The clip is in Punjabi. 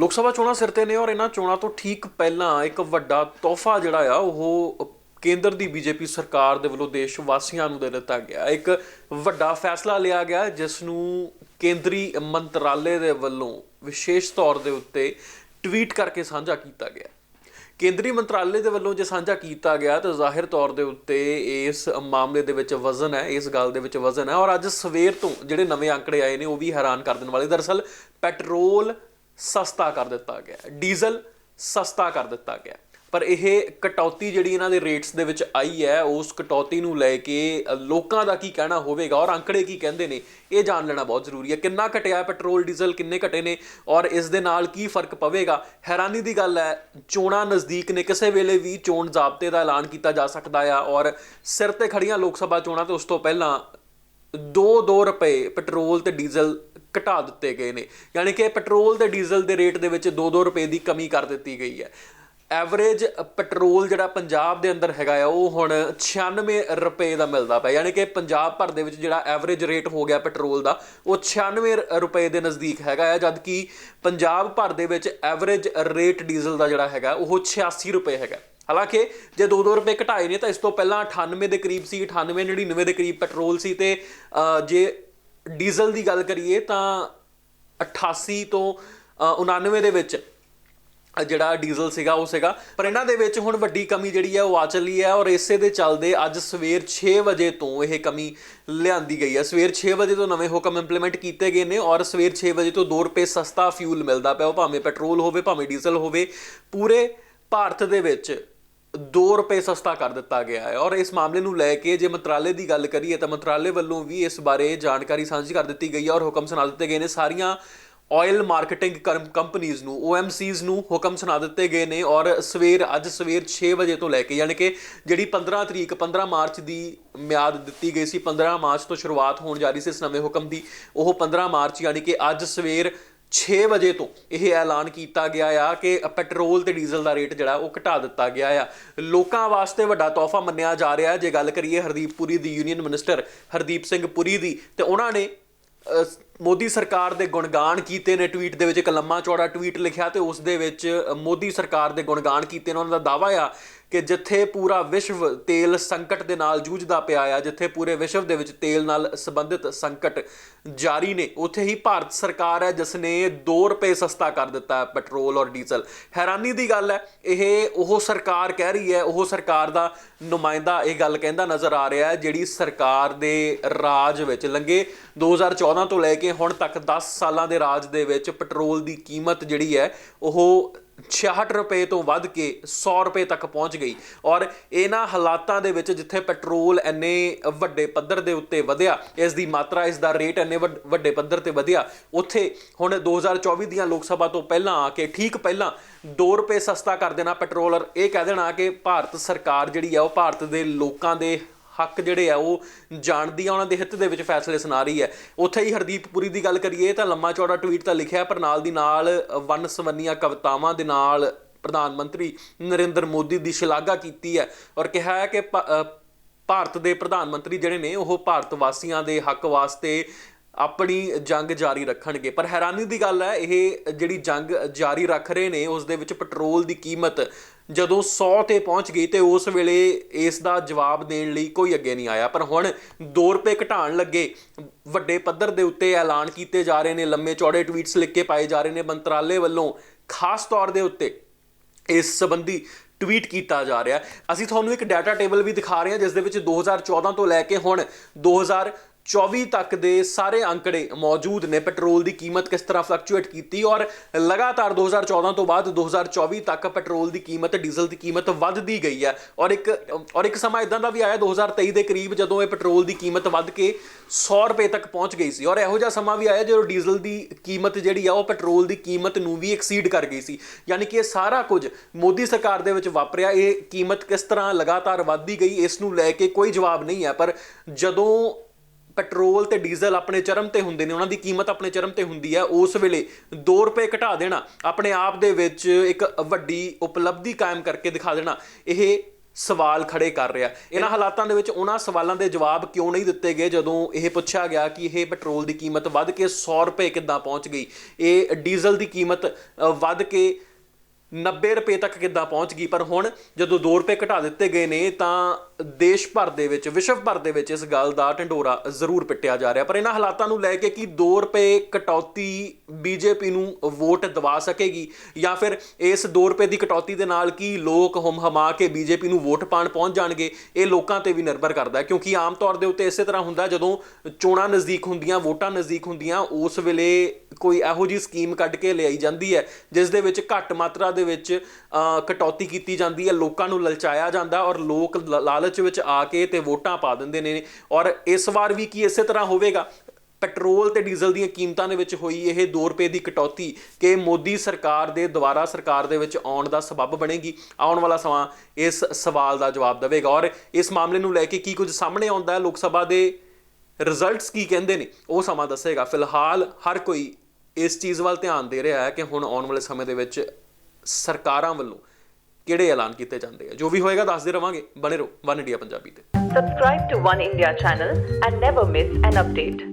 ਲੋਕ ਸਭਾ ਚੋਣਾਂ ਸਿਰ ਤੇ ਨੇ ਔਰ ਇਹਨਾਂ ਚੋਣਾਂ ਤੋਂ ਠੀਕ ਪਹਿਲਾਂ ਇੱਕ ਵੱਡਾ ਤੋਹਫਾ ਜਿਹੜਾ ਆ, ਉਹ ਕੇਂਦਰ ਦੀ ਬੀਜੇਪੀ ਸਰਕਾਰ ਦੇ ਵੱਲੋਂ ਦੇਸ਼ ਵਾਸੀਆਂ ਨੂੰ ਦੇ ਦਿੱਤਾ ਗਿਆ। ਇੱਕ ਵੱਡਾ ਫੈਸਲਾ ਲਿਆ ਗਿਆ, ਜਿਸ ਨੂੰ ਕੇਂਦਰੀ ਮੰਤਰਾਲੇ ਦੇ ਵੱਲੋਂ ਵਿਸ਼ੇਸ਼ ਤੌਰ ਦੇ ਉੱਤੇ ਟਵੀਟ ਕਰਕੇ ਸਾਂਝਾ ਕੀਤਾ ਗਿਆ। ਕੇਂਦਰੀ ਮੰਤਰਾਲੇ ਦੇ ਵੱਲੋਂ ਜੇ ਸਾਂਝਾ ਕੀਤਾ ਗਿਆ, ਤਾਂ ਜ਼ਾਹਿਰ ਤੌਰ ਦੇ ਉੱਤੇ ਇਸ ਮਾਮਲੇ ਦੇ ਵਿੱਚ ਵਜ਼ਨ ਹੈ, ਇਸ ਗੱਲ ਦੇ ਵਿੱਚ ਵਜ਼ਨ ਹੈ। ਔਰ ਅੱਜ ਸਵੇਰ ਤੋਂ ਜਿਹੜੇ ਨਵੇਂ ਅੰਕੜੇ ਆਏ ਨੇ, ਉਹ ਵੀ ਹੈਰਾਨ ਕਰ ਦੇਣ ਵਾਲੇ। ਦਰਅਸਲ, ਪੈਟਰੋਲ ਸਸਤਾ ਕਰ ਦਿੱਤਾ ਗਿਆ ਡੀਜ਼ਲ ਸਸਤਾ ਕਰ ਦਿੱਤਾ ਗਿਆ ਪਰ ਇਹ ਕਟੌਤੀ ਜਿਹੜੀ ਇਹਨਾਂ ਦੇ ਰੇਟਸ ਦੇ ਵਿੱਚ ਆਈ ਹੈ, ਉਸ ਕਟੌਤੀ ਨੂੰ ਲੈ ਕੇ ਲੋਕਾਂ ਦਾ ਕੀ ਕਹਿਣਾ ਹੋਵੇਗਾ ਔਰ ਅੰਕੜੇ ਕੀ ਕਹਿੰਦੇ ਨੇ, ਇਹ ਜਾਣ ਲੈਣਾ ਬਹੁਤ ਜ਼ਰੂਰੀ ਹੈ। ਕਿੰਨਾ ਘਟਿਆ ਪੈਟਰੋਲ, ਡੀਜ਼ਲ ਕਿੰਨੇ ਘਟੇ ਨੇ ਔਰ ਇਸ ਦੇ ਨਾਲ ਕੀ ਫ਼ਰਕ ਪਵੇਗਾ? ਹੈਰਾਨੀ ਦੀ ਗੱਲ ਹੈ, ਚੋਣਾਂ ਨਜ਼ਦੀਕ ਨੇ, ਕਿਸੇ ਵੇਲੇ ਵੀ ਚੋਣ ਜ਼ਾਬਤੇ ਦਾ ਐਲਾਨ ਕੀਤਾ ਜਾ ਸਕਦਾ ਆ ਔਰ ਸਿਰ ਤੇ ਖੜੀਆਂ ਲੋਕ ਸਭਾ ਚੋਣਾਂ ਤੇ ਉਸ ਤੋਂ ਪਹਿਲਾਂ 2-2 ਰੁਪਏ ਪੈਟਰੋਲ ਤੇ ਡੀਜ਼ਲ ਘਟਾ ਦਿੱਤੇ ਗਏ ਨੇ। ਯਾਨੀ ਕਿ ਪੈਟਰੋਲ ਤੇ ਡੀਜ਼ਲ ਦੇ ਰੇਟ ਦੇ ਵਿੱਚ 2-2 ਰੁਪਏ ਦੀ ਕਮੀ ਕਰ ਦਿੱਤੀ ਗਈ ਹੈ। ਐਵਰੇਜ ਪੈਟਰੋਲ ਜਿਹੜਾ ਪੰਜਾਬ ਦੇ ਅੰਦਰ ਹੈਗਾ ਆ, ਉਹ ਹੁਣ 96 ਰੁਪਏ ਦਾ ਮਿਲਦਾ ਪਿਆ। ਯਾਨੀ ਕਿ ਪੰਜਾਬ ਭਰ ਦੇ ਵਿੱਚ ਜਿਹੜਾ ਐਵਰੇਜ ਰੇਟ ਹੋ ਗਿਆ ਪੈਟਰੋਲ ਦਾ, ਉਹ 96 ਰੁਪਏ ਦੇ ਨਜ਼ਦੀਕ ਹੈਗਾ ਆ ਜਦ ਕਿ ਪੰਜਾਬ ਭਰ ਦੇ ਵਿੱਚ ਐਵਰੇਜ ਰੇਟ ਡੀਜ਼ਲ ਦਾ ਜਿਹੜਾ ਹੈਗਾ, ਉਹ 86 ਰੁਪਏ ਹੈਗਾ। ਹਾਲਾਂਕਿ ਜੇ 2-2 ਰੁਪਏ ਘਟਾਏ ਨੇ, ਤਾਂ ਇਸ ਤੋਂ ਪਹਿਲਾਂ 98 ਦੇ ਕਰੀਬ ਸੀ 98 99 ਦੇ ਕਰੀਬ ਪੈਟਰੋਲ ਸੀ ਤੇ ਜੇ ਡੀਜ਼ਲ ਦੀ ਗੱਲ ਕਰੀਏ ਤਾਂ 88 ਤੋਂ ਅ, 99 ਦੇ ਵਿੱਚ ਜਿਹੜਾ ਡੀਜ਼ਲ ਸੀਗਾ ਉਹ ਸੀਗਾ। ਪਰ ਇਹਨਾਂ ਦੇ ਵਿੱਚ ਹੁਣ ਵੱਡੀ ਕਮੀ ਜਿਹੜੀ ਹੈ ਉਹ ਆ ਚੱਲੀ ਹੈ ਔਰ ਇਸੇ ਦੇ ਚੱਲਦੇ ਅੱਜ ਸਵੇਰ 6 ਵਜੇ ਤੋਂ ਇਹ ਕਮੀ ਲਿਆਂਦੀ ਗਈ ਹੈ। ਸਵੇਰ 6 ਵਜੇ ਤੋਂ ਨਵੇਂ ਹੁਕਮ ਇੰਪਲੀਮੈਂਟ ਕੀਤੇ ਗਏ ਨੇ ਔਰ ਸਵੇਰ 6 ਵਜੇ ਤੋਂ 2 ਰੁਪਏ ਸਸਤਾ ਫਿਊਲ ਮਿਲਦਾ ਪਿਆ। ਉਹ ਭਾਵੇਂ ਪੈਟਰੋਲ ਹੋਵੇ ਭਾਵੇਂ ਡੀਜ਼ਲ ਹੋਵੇ ਪੂਰੇ ਭਾਰਤ ਦੇ ਵਿੱਚ 2 ਰੁਪਏ ਸਸਤਾ ਕਰ ਦਿੱਤਾ ਗਿਆ ਹੈ ਔਰ ਇਸ ਮਾਮਲੇ ਨੂੰ ਲੈ ਕੇ ਜੇ ਮੰਤਰਾਲੇ ਦੀ ਗੱਲ ਕਰੀਏ ਤਾਂ ਮੰਤਰਾਲੇ ਵੱਲੋਂ ਵੀ ਇਸ ਬਾਰੇ ਜਾਣਕਾਰੀ ਸਾਂਝੀ ਕਰ ਦਿੱਤੀ ਗਈ ਹੈ ਔਰ ਹੁਕਮ ਸੁਣਾ ਦਿੱਤੇ ਗਏ ਨੇ। ਸਾਰੀਆਂ ਆਇਲ ਮਾਰਕੀਟਿੰਗ OMCs ਨੂੰ OMCs ਨੂੰ ਹੁਕਮ ਸੁਣਾ ਦਿੱਤੇ ਗਏ ਨੇ ਔਰ ਸਵੇਰ, ਅੱਜ ਸਵੇਰ 6 ਵਜੇ ਤੋਂ ਲੈ ਕੇ ਯਾਨੀ ਕਿ ਜਿਹੜੀ 15 ਤਰੀਕ 15 ਮਾਰਚ ਦੀ ਮਿਆਦ ਦਿੱਤੀ ਗਈ ਸੀ 15 ਮਾਰਚ ਤੋਂ ਸ਼ੁਰੂਆਤ ਹੋਣ ਜਾ ਰਹੀ ਸੀ ਇਸ ਨਵੇਂ ਹੁਕਮ ਦੀ, ਉਹ 15 ਮਾਰਚ ਯਾਨੀ ਕਿ ਅੱਜ ਸਵੇਰ 6 ਵਜੇ ਤੋਂ ਇਹ ਐਲਾਨ ਕੀਤਾ ਗਿਆ ਆ ਕਿ ਪੈਟਰੋਲ ਤੇ ਡੀਜ਼ਲ ਦਾ ਰੇਟ ਜਿਹੜਾ ਉਹ ਘਟਾ ਦਿੱਤਾ ਗਿਆ ਆ। ਲੋਕਾਂ ਵਾਸਤੇ ਵੱਡਾ ਤੋਹਫਾ ਮੰਨਿਆ ਜਾ ਰਿਹਾ। ਜੇ ਗੱਲ ਕਰੀਏ ਹਰਦੀਪ ਪੁਰੀ ਦੀ ਯੂਨੀਅਨ ਮਿਨਿਸਟਰ ਹਰਦੀਪ ਸਿੰਘ ਪੁਰੀ ਦੀ, ਤੇ ਉਹਨਾਂ ਨੇ ਮੋਦੀ ਸਰਕਾਰ ਦੇ ਗੁਣਗਾਨ ਕੀਤੇ ਨੇ ਟਵੀਟ ਦੇ ਵਿੱਚ, ਇੱਕ ਲੰਮਾ ਚੌੜਾ ਟਵੀਟ ਲਿਖਿਆ ਤੇ ਉਸ ਦੇ ਵਿੱਚ ਮੋਦੀ ਸਰਕਾਰ ਦੇ ਗੁਣਗਾਨ ਕੀਤੇ ਨੇ। ਉਹਨਾਂ ਦਾ ਦਾਅਵਾ ਆ ਕਿ ਜਿੱਥੇ ਪੂਰਾ ਵਿਸ਼ਵ ਤੇਲ ਸੰਕਟ ਦੇ ਨਾਲ ਜੂਝਦਾ ਪਿਆ ਆ, ਜਿੱਥੇ ਪੂਰੇ ਵਿਸ਼ਵ ਦੇ ਵਿੱਚ ਤੇਲ ਨਾਲ ਸੰਬੰਧਿਤ ਸੰਕਟ ਜਾਰੀ ਨੇ, ਉੱਥੇ ਹੀ ਭਾਰਤ ਸਰਕਾਰ ਹੈ ਜਿਸ ਨੇ 2 ਰੁਪਏ ਸਸਤਾ ਕਰ ਦਿੱਤਾ ਹੈ ਪੈਟਰੋਲ ਔਰ ਡੀਜ਼ਲ। ਹੈਰਾਨੀ ਦੀ ਗੱਲ ਹੈ, ਇਹ ਉਹ ਸਰਕਾਰ ਕਹਿ ਰਹੀ ਹੈ, ਉਹ ਸਰਕਾਰ ਦਾ ਨੁਮਾਇੰਦਾ ਇਹ ਗੱਲ ਕਹਿੰਦਾ ਨਜ਼ਰ ਆ ਰਿਹਾ ਹੈ, ਜਿਹੜੀ ਸਰਕਾਰ ਦੇ ਰਾਜ ਵਿੱਚ ਲੰਗੇ 2014 ਤੋਂ ਲੈ ਕੇ ਹੁਣ ਤੱਕ 10 ਸਾਲਾਂ ਦੇ ਰਾਜ ਦੇ ਵਿੱਚ ਪੈਟਰੋਲ ਦੀ ਕੀਮਤ ਜਿਹੜੀ ਹੈ, ਉਹ 66 ਰੁਪਏ ਤੋਂ ਵੱਧ ਕੇ 100 ਰੁਪਏ ਤੱਕ ਪਹੁੰਚ ਗਈ। ਔਰ ਇਹਨਾਂ ਹਾਲਾਤਾਂ ਦੇ ਵਿੱਚ ਜਿੱਥੇ ਪੈਟਰੋਲ ਇੰਨੇ ਵੱਡੇ ਪੱਧਰ ਦੇ ਉੱਤੇ ਵਧਿਆ, ਇਸ ਦੀ ਮਾਤਰਾ, ਇਸ ਦਾ ਰੇਟ ਇੰਨੇ ਵੱਡ- ਵੱਡੇ ਪੱਧਰ ਤੇ ਵਧਿਆ, ਉੱਥੇ ਹੁਣ 2024 ਦੀਆਂ ਲੋਕ ਸਭਾ ਤੋਂ ਪਹਿਲਾਂ ਆ ਕੇ ਠੀਕ ਪਹਿਲਾਂ 2 ਰੁਪਏ ਸਸਤਾ ਕਰ ਦੇਣਾ ਪੈਟਰੋਲ ਇਹ ਕਹਿ ਦੇਣਾ ਕਿ ਭਾਰਤ ਸਰਕਾਰ ਜਿਹੜੀ ਆ, ਉਹ ਭਾਰਤ ਦੇ ਲੋਕਾਂ ਦੇ ਹੱਕ ਜਿਹੜੇ ਆ ਉਹ ਜਾਣਦੀ ਆ, ਉਹਨਾਂ ਦੇ ਹਿੱਤ ਦੇ ਵਿੱਚ ਫੈਸਲੇ ਸੁਣਾ ਰਹੀ ਹੈ। ਉੱਥੇ ਹੀ ਹਰਦੀਪ ਪੁਰੀ ਦੀ ਗੱਲ ਕਰੀਏ ਤਾਂ ਲੰਮਾ ਚੌੜਾ ਟਵੀਟ ਤਾਂ ਲਿਖਿਆ ਪਰ ਨਾਲ ਦੀ ਨਾਲ ਵਨ ਸਵੰਨੀਆਂ ਕਵਿਤਾਵਾਂ ਦੇ ਨਾਲ ਪ੍ਰਧਾਨ ਮੰਤਰੀ ਨਰਿੰਦਰ ਮੋਦੀ ਦੀ ਸ਼ਲਾਘਾ ਕੀਤੀ ਹੈ ਔਰ ਕਿਹਾ ਹੈ ਕਿ ਭਾਰਤ ਦੇ ਪ੍ਰਧਾਨ ਮੰਤਰੀ ਜਿਹੜੇ ਨੇ, ਉਹ ਭਾਰਤ ਵਾਸੀਆਂ ਦੇ ਹੱਕ ਵਾਸਤੇ ਆਪਣੀ ਜੰਗ ਜਾਰੀ ਰੱਖਣਗੇ। ਪਰ ਹੈਰਾਨੀ ਦੀ ਗੱਲ ਹੈ, ਇਹ ਜਿਹੜੀ ਜੰਗ ਜਾਰੀ ਰੱਖ ਰਹੇ ਨੇ, ਉਸ ਦੇ ਵਿੱਚ ਪੈਟਰੋਲ ਦੀ ਕੀਮਤ ਜਦੋਂ 100 ਤੇ ਪਹੁੰਚ ਗਈ ਤੇ ਉਸ ਵੇਲੇ ਇਸ ਦਾ ਜਵਾਬ ਦੇਣ ਲਈ ਕੋਈ ਅੱਗੇ ਨਹੀਂ ਆਇਆ। ਪਰ ਹੁਣ 2 ਰੁਪਏ ਘਟਾਉਣ ਲੱਗੇ। ਵੱਡੇ ਪੱਧਰ ਦੇ ਉੱਤੇ ਐਲਾਨ ਕੀਤੇ ਜਾ ਰਹੇ ਨੇ। ਲੰਮੇ ਚੌੜੇ ਟਵੀਟਸ ਲਿਖ ਕੇ ਪਾਏ ਜਾ ਰਹੇ ਨੇ ਮੰਤਰਾਲੇ ਵੱਲੋਂ। ਖਾਸ ਤੌਰ ਦੇ ਉੱਤੇ ਇਸ ਸੰਬੰਧੀ ਟਵੀਟ ਕੀਤਾ ਜਾ ਰਿਹਾ। ਅਸੀਂ ਤੁਹਾਨੂੰ ਇੱਕ ਡਾਟਾ ਟੇਬਲ ਵੀ ਦਿਖਾ ਰਹੇ ਹਾਂ, ਜਿਸ ਦੇ ਵਿੱਚ 2014 ਤੋਂ ਲੈ ਕੇ ਹੁਣ 2024 ਤੱਕ ਦੇ ਸਾਰੇ ਅੰਕੜੇ ਮੌਜੂਦ ਨੇ। ਪੈਟਰੋਲ ਦੀ ਕੀਮਤ ਕਿਸ ਤਰ੍ਹਾਂ ਫਲਕਚੁਏਟ ਕੀਤੀ ਔਰ ਲਗਾਤਾਰ 2014 ਤੋਂ ਬਾਅਦ 2024 ਤੱਕ ਪੈਟਰੋਲ ਦੀ ਕੀਮਤ, ਡੀਜ਼ਲ ਦੀ ਕੀਮਤ ਵੱਧਦੀ ਗਈ ਹੈ। ਔਰ ਇੱਕ ਔਰ ਇੱਕ ਸਮਾਂ ਇਦਾਂ ਦਾ ਵੀ ਆਇਆ 2023 ਦੇ ਕਰੀਬ ਜਦੋਂ ਇਹ ਪੈਟਰੋਲ ਦੀ ਕੀਮਤ ਵੱਧ ਕੇ 100 ਰੁਪਏ ਤੱਕ ਪਹੁੰਚ ਗਈ ਸੀ। ਔਰ ਇਹੋ ਜਿਹਾ ਸਮਾਂ ਵੀ ਆਇਆ ਜਦੋਂ ਡੀਜ਼ਲ ਦੀ ਕੀਮਤ ਜਿਹੜੀ ਆ ਉਹ ਪੈਟਰੋਲ ਦੀ ਕੀਮਤ ਨੂੰ ਵੀ ਐਕਸੀਡ ਕਰ ਗਈ ਸੀ। ਯਾਨੀ ਕਿ ਇਹ ਸਾਰਾ ਕੁਝ ਮੋਦੀ ਸਰਕਾਰ ਦੇ ਵਿੱਚ ਵਾਪਰਿਆ। ਇਹ ਕੀਮਤ ਕਿਸ ਤਰ੍ਹਾਂ ਲਗਾਤਾਰ ਵੱਧਦੀ ਗਈ, ਇਸ ਨੂੰ ਲੈ ਕੇ ਕੋਈ ਜਵਾਬ ਨਹੀਂ ਹੈ। ਪਰ ਜਦੋਂ ਪੈਟਰੋਲ ਤੇ ਡੀਜ਼ਲ ਆਪਣੇ ਚਰਮ ਤੇ ਹੁੰਦੇ ਨੇ ਉਹਨਾਂ ਦੀ ਕੀਮਤ ਆਪਣੇ ਚਰਮ ਤੇ ਹੁੰਦੀ ਹੈ ਉਸ ਵੇਲੇ 2 ਰੁਪਏ ਘਟਾ ਦੇਣਾ ਆਪਣੇ ਆਪ ਦੇ ਵਿੱਚ ਇੱਕ ਵੱਡੀ ਉਪਲਬਧੀ ਕਾਇਮ ਕਰਕੇ ਦਿਖਾ ਦੇਣਾ ਇਹ ਸਵਾਲ ਖੜੇ ਕਰ ਰਿਹਾ। ਇਹਨਾਂ ਹਾਲਾਤਾਂ ਦੇ ਵਿੱਚ ਉਹਨਾਂ ਸਵਾਲਾਂ ਦੇ ਜਵਾਬ ਕਿਉਂ ਨਹੀਂ ਦਿੱਤੇ ਗਏ ਜਦੋਂ ਇਹ ਪੁੱਛਿਆ ਗਿਆ ਕਿ ਇਹ ਪੈਟਰੋਲ ਦੀ ਕੀਮਤ ਵੱਧ ਕੇ 100 ਰੁਪਏ ਕਿੱਦਾਂ ਪਹੁੰਚ ਗਈ ਇਹ ਡੀਜ਼ਲ ਦੀ ਕੀਮਤ ਵੱਧ ਕੇ 90 ਰੁਪਏ ਤੱਕ ਕਿੱਦਾਂ ਪਹੁੰਚ ਗਈ ਪਰ ਹੁਣ ਜਦੋਂ 2 ਰੁਪਏ ਘਟਾ ਦਿੱਤੇ ਗਏ ਨੇ ਤਾਂ ਦੇਸ਼ ਭਰ ਦੇ ਵਿੱਚ, ਵਿਸ਼ਵ ਭਰ ਦੇ ਵਿੱਚ ਇਸ ਗੱਲ ਦਾ ਢੰਡੋਰਾ ਜ਼ਰੂਰ ਪਿੱਟਿਆ ਜਾ ਰਿਹਾ। ਪਰ ਇਹਨਾਂ ਹਾਲਾਤਾਂ ਨੂੰ ਲੈ ਕੇ ਕੀ 2 ਰੁਪਏ ਕਟੌਤੀ ਬੀਜੇਪੀ ਨੂੰ ਵੋਟ ਦਵਾ ਸਕੇਗੀ? ਜਾਂ ਫਿਰ ਇਸ 2 ਰੁਪਏ ਦੀ ਕਟੌਤੀ ਦੇ ਨਾਲ ਕੀ ਲੋਕ ਹਮ ਹਮਾ ਕੇ ਬੀਜੇਪੀ ਨੂੰ ਵੋਟ ਪਾਣ ਪਹੁੰਚ ਜਾਣਗੇ? ਇਹ ਲੋਕਾਂ ਤੇ ਵੀ ਨਿਰਭਰ ਕਰਦਾ ਕਿਉਂਕਿ ਆਮ ਤੌਰ ਦੇ ਉੱਤੇ ਇਸੇ ਤਰ੍ਹਾਂ ਹੁੰਦਾ, ਜਦੋਂ ਚੋਣਾਂ ਨਜ਼ਦੀਕ ਹੁੰਦੀਆਂ, ਵੋਟਾਂ ਨਜ਼ਦੀਕ ਹੁੰਦੀਆਂ, ਉਸ ਵੇਲੇ ਕੋਈ ਇਹੋ ਜੀ ਸਕੀਮ ਕੱਢ ਕੇ ਲਿਆਈ ਜਾਂਦੀ ਹੈ, ਜਿਸ ਦੇ ਵਿੱਚ ਘੱਟ ਮਾਤਰਾ ਦੇ ਵਿੱਚ ਕਟੌਤੀ ਕੀਤੀ ਜਾਂਦੀ ਹੈ, ਲੋਕਾਂ ਨੂੰ ਲਲਚਾਇਆ ਜਾਂਦਾ ਔਰ ਲੋਕ ਲਾਲਚ ਲਾਲਚ ਵਿੱਚ ਆ ਕੇ ਤੇ ਵੋਟਾਂ ਪਾ ਦਿੰਦੇ ਨੇ ਔਰ ਇਸ ਵਾਰ ਵੀ ਕੀ ਇਸੇ ਤਰ੍ਹਾਂ ਹੋਵੇਗਾ? ਪੈਟਰੋਲ ਤੇ ਡੀਜ਼ਲ ਦੀਆਂ ਕੀਮਤਾਂ ਦੇ ਵਿੱਚ ਹੋਈ ਇਹ 2 ਰੁਪਏ ਦੀ ਕਟੌਤੀ ਕਿ ਮੋਦੀ ਸਰਕਾਰ ਦੇ ਦੁਆਰਾ ਸਰਕਾਰ ਦੇ ਵਿੱਚ ਆਉਣ ਦਾ ਸਬਬ ਬਣੇਗੀ। ਆਉਣ ਵਾਲਾ ਸਮਾਂ ਇਸ ਸਵਾਲ ਦਾ ਜਵਾਬ ਦੇਵੇਗਾ। ਔਰ ਇਸ ਮਾਮਲੇ ਨੂੰ ਲੈ ਕੇ ਕੀ ਕੁਝ ਸਾਹਮਣੇ ਆਉਂਦਾ ਹੈ? ਲੋਕ ਸਭਾ ਦੇ ਰਿਜ਼ਲਟਸ ਕੀ ਕਹਿੰਦੇ ਨੇ? ਉਹ ਸਮਾਂ ਦੱਸੇਗਾ। ਫਿਲਹਾਲ ਹਰ ਕੋਈ ਇਸ ਚੀਜ਼ ਵੱਲ ਧਿਆਨ ਦੇ ਰਿਹਾ ਹੈ ਕਿ ਹੁਣ ਆਉਣ ਵਾਲੇ ਸਮੇਂ ਦੇ ਵਿੱਚ ਸਰਕਾਰਾਂ ਵੱਲੋਂ ਕਿਹੜੇ ਐਲਾਨ ਕੀਤੇ ਜਾਂਦੇ ਆ ਜੋ ਵੀ ਹੋਏਗਾ ਦੱਸਦੇ ਰਵਾਂਗੇ ਬਣੇ ਰਹੋ ਵਨ ਇੰਡੀਆ ਪੰਜਾਬੀ ਤੇ subscribe to one India channel and never miss an update